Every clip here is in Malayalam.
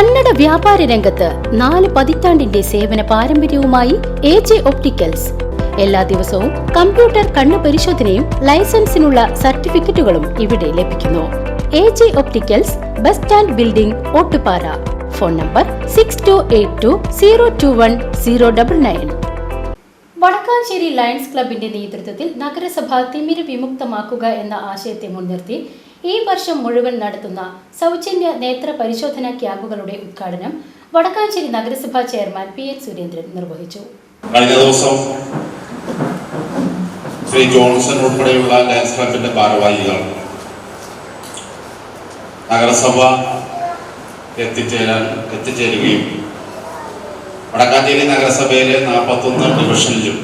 കന്നഡ വ്യാപാര രംഗത്ത് നാല് പതിറ്റാണ്ടിന്റെ സേവന പാരമ്പര്യവുമായി എ ജെ ഒപ്റ്റിക്കൽസ്. എല്ലാ ദിവസവും കമ്പ്യൂട്ടർ കണ്ണു പരിശോധനയും ലൈസൻസിനുള്ള സർട്ടിഫിക്കറ്റുകളും ഇവിടെ ലഭിക്കുന്നു. A J opticals bus stand building Ottupara. Phone number six two eight two zero two one zero double nine Vadakkanchery Lions ക്ലബിന്റെ നേതൃത്വത്തിൽ നഗരസഭ തിമിര് വിമുക്തമാക്കുക എന്ന ആശയത്തെ മുൻനിർത്തി ഈ വർഷം മുഴുവൻ നടത്തുന്ന സൗജന്യ നേത്ര പരിശോധനാ ക്യാമ്പുകളുടെ ഉദ്ഘാടനം വടക്കാഞ്ചേരി നഗരസഭാ ചെയർമാൻ പി എൻ സുരേന്ദ്രൻ നിർവഹിച്ചു. കഴിഞ്ഞ ദിവസം ശ്രീ ജോൺസൺ ഉൾപ്പെടെയുള്ള ലയൻസ് ക്ലബിന്റെ ഭാരവാഹികൾ നഗരസഭ എത്തിച്ചേരാൻ എത്തിച്ചേരുകയും വടക്കാഞ്ചേരി നഗരസഭയിലെ നാൽപ്പത്തൊന്ന് ഡിവിഷനിലും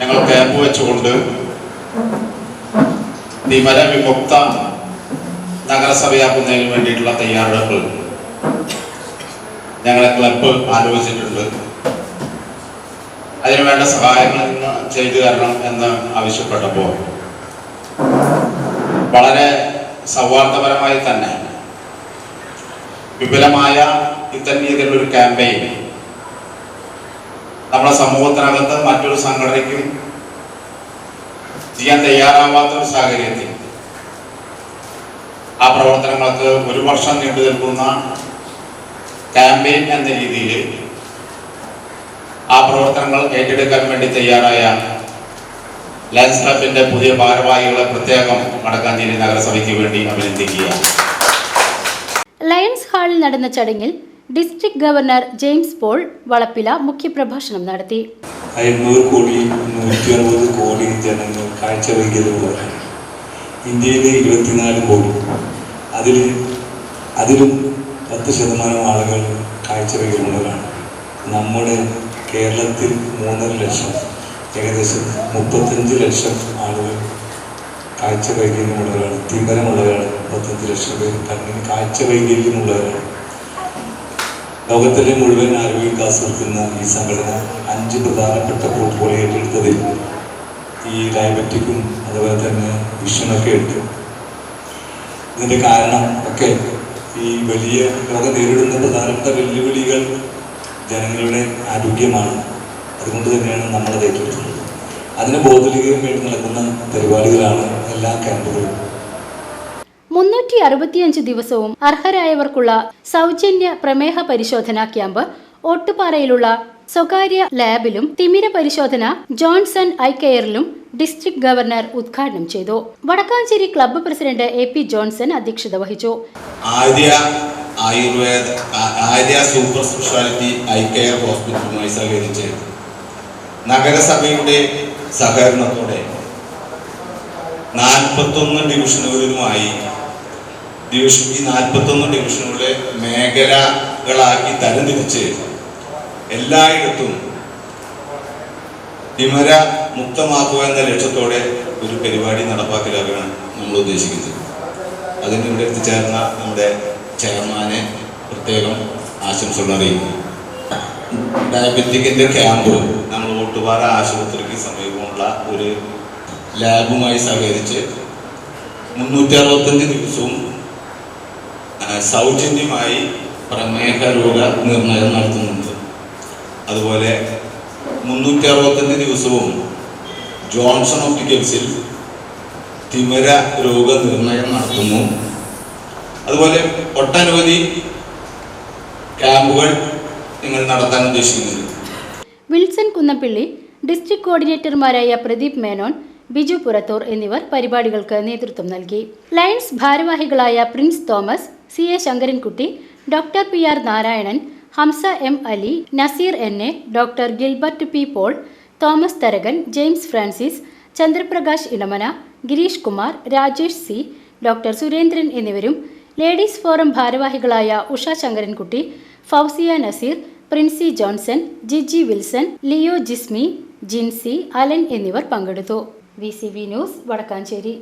ഞങ്ങൾ ക്യാമ്പ് വെച്ചുകൊണ്ട് നിമര വിമുക്ത നഗരസഭയാക്കുന്നതിന് വേണ്ടിയിട്ടുള്ള തയ്യാറെടുപ്പ്. ഞങ്ങളെ ക്ലബ്ബ് ആലോചിച്ചിട്ടുണ്ട്. അതിനുവേണ്ട സഹായങ്ങൾ ചെയ്തു തരണം എന്ന് ആവശ്യപ്പെട്ടപ്പോൾ. വളരെ സൗഹാർദ്ദപരമായി തന്നെ വിപുലമായ ഇത്തരം രീതിയിലുള്ള ക്യാമ്പയിൻ നമ്മുടെ സമൂഹത്തിനകത്ത് മറ്റൊരു സംഘടനയ്ക്കും ചെയ്യാൻ തയ്യാറാവാത്ത ഒരു സാഹചര്യത്തിൽ ആ പ്രവർത്തനങ്ങൾക്ക് ഒരു വർഷം നീണ്ടു നിൽക്കുന്ന ക്യാമ്പയിൻ എന്ന രീതിയിൽ ആ പ്രവർത്തനങ്ങൾ ഏറ്റെടുക്കാൻ വേണ്ടി തയ്യാറായ ലയൻസ് ക്ലബിന്റെ പുതിയ ഭാരവാഹികളെ പ്രത്യേകം വടക്കാഞ്ചേരി നഗരസഭയ്ക്ക് വേണ്ടി അഭിനന്ദിക്കുക ലയൺസ് ഹാളിൽ നടന്ന ചടങ്ങിൽ district governor James Paul Valappila മുഖ്യപ്രഭാഷണം നടത്തി. എണ്ണൂറ് കോടി നൂറ്റി അറുപത് കോടി ജനങ്ങൾ കാഴ്ചവെക്കിയതുപോലെ ഇന്ത്യയിലെ ഇരുപത്തിനാല് കോടി അതിൽ അതിലും പത്ത് ശതമാനം ആളുകൾ കാഴ്ചവൈകല്യമുള്ളവരാണ് നമ്മുടെ കേരളത്തിൽ മൂന്നര ലക്ഷം ഏകദേശം മുപ്പത്തഞ്ച് ലക്ഷം ആളുകൾ കാഴ്ച വൈകല്യമുള്ളവരാണ് തീവ്രമുള്ളവരാണ് മുപ്പത്തഞ്ച് ലക്ഷം പേർ കണ്ണിന് കാഴ്ച വൈകല്യമുള്ളവരാണ് ലോകത്തിലെ മുഴുവൻ ആരോഗ്യ കാത്തിരിക്കുന്ന ഈ സംഘടന അഞ്ച് പ്രധാനപ്പെട്ട പോർട്ട്ഫോളിയോ ഏറ്റെടുത്തതിൽ ഈ ഡയബറ്റിക്കും അതുപോലെ തന്നെ വിഷനൊക്കെ ഉണ്ട്. ഇതിന്റെ കാരണം ഒക്കെ. ഈ വലിയ ലോകം നേരിടുന്ന പ്രധാനപ്പെട്ട വെല്ലുവിളികൾ ജനങ്ങളുടെ ആരോഗ്യമാണ്. അതുകൊണ്ട് തന്നെയാണ് നമ്മളത് ഏറ്റെടുക്കുന്നത്. അതിന് ബോധവൽക്കരിക്കാൻ വേണ്ടി നടക്കുന്ന പരിപാടികളാണ് എല്ലാ ക്യാമ്പുകളും. മുന്നൂറ്റി അറുപത്തിയഞ്ച് ദിവസവും അർഹരായവർക്കുള്ള സൗജന്യ പ്രമേഹ പരിശോധനാ ക്യാമ്പ് ഓട്ടുപാറയിലുള്ള സ്വകാര്യ ലാബിലും തിമിര പരിശോധന ജോൺസൺ ഐ കെയറിലും ഡിസ്ട്രിക്ട് ഗവർണർ ഉദ്ഘാടനം ചെയ്തു. Vadakkanchery club president A P Johnson അധ്യക്ഷത വഹിച്ചു. Arya Ayurveda Arya super speciality eye care ഹോസ്പിറ്റലുമായി സഹകരിച്ച് നഗരസഭയുടെ സഹകരണത്തോടെ നാൽപ്പത്തൊന്ന് ഡിവിഷനുകളിലുമായി ഡിവിഷൻ ഈ നാൽപ്പത്തൊന്ന് ഡിവിഷനുകളെ മേഖലകളാക്കി തരംതിരിച്ച് എല്ലായിടത്തും തിമര മുക്തമാക്കുക എന്ന ലക്ഷ്യത്തോടെ ഒരു പരിപാടി നടപ്പാക്കലാക്കാണ് നമ്മൾ ഉദ്ദേശിക്കുന്നത്. അതിന് ഇവിടെ എത്തിച്ചേർന്ന നമ്മുടെ ചെയർമാനെ പ്രത്യേകം ആശംസകൾ അറിയിക്കുന്നു. ഡയബറ്റിക്കിന്റെ ക്യാമ്പ് നമ്മൾ ഓട്ടുപാറ ആശുപത്രിക്ക് സമീപമുള്ള ഒരു ലാബുമായി സഹകരിച്ച് മുന്നൂറ്റി അറുപത്തഞ്ച് ദിവസവും സൗജന്യമായി പ്രമേഹ രോഗ നിർണയം നടത്തുന്നുണ്ട്. അതുപോലെ മുന്നൂറ്റി അറുപത്തഞ്ച് ദിവസവും ജോൺസൺ ഒപ്റ്റിക്കൽസിൽ തിമിര രോഗനിർണയം നടത്തുന്നു. അതുപോലെ ഒട്ടനവധി ക്യാമ്പുകൾ നിങ്ങൾ നടത്താൻ ഉദ്ദേശിക്കുന്നുണ്ട് വിൽസൺ കുന്നപ്പിള്ളി ഡിസ്ട്രിക്ട് കോർഡിനേറ്റർമാരായ പ്രദീപ് മേനോൻ ബിജു പുറത്തൂർ എന്നിവർ പരിപാടികൾക്ക് നേതൃത്വം നൽകി. ലയൺസ് ഭാരവാഹികളായ Prince Thomas C A Sankarankutty doctor P R Narayanan Hamsa M Ali Nazeer N A doctor Gilbert P Paul Thomas Tharakan James Francis Chandraprakash Elamana Girish Kumar Rajesh C doctor Surendran എന്നിവരും ലേഡീസ് ഫോറം ഭാരവാഹികളായ Usha Sankarankutty Fousiya Nazeer Princy Johnson Jiji Wilson Leo Jismi Jinsy Alan എന്നിവർ പങ്കെടുത്തു. V news Vadakkanchery.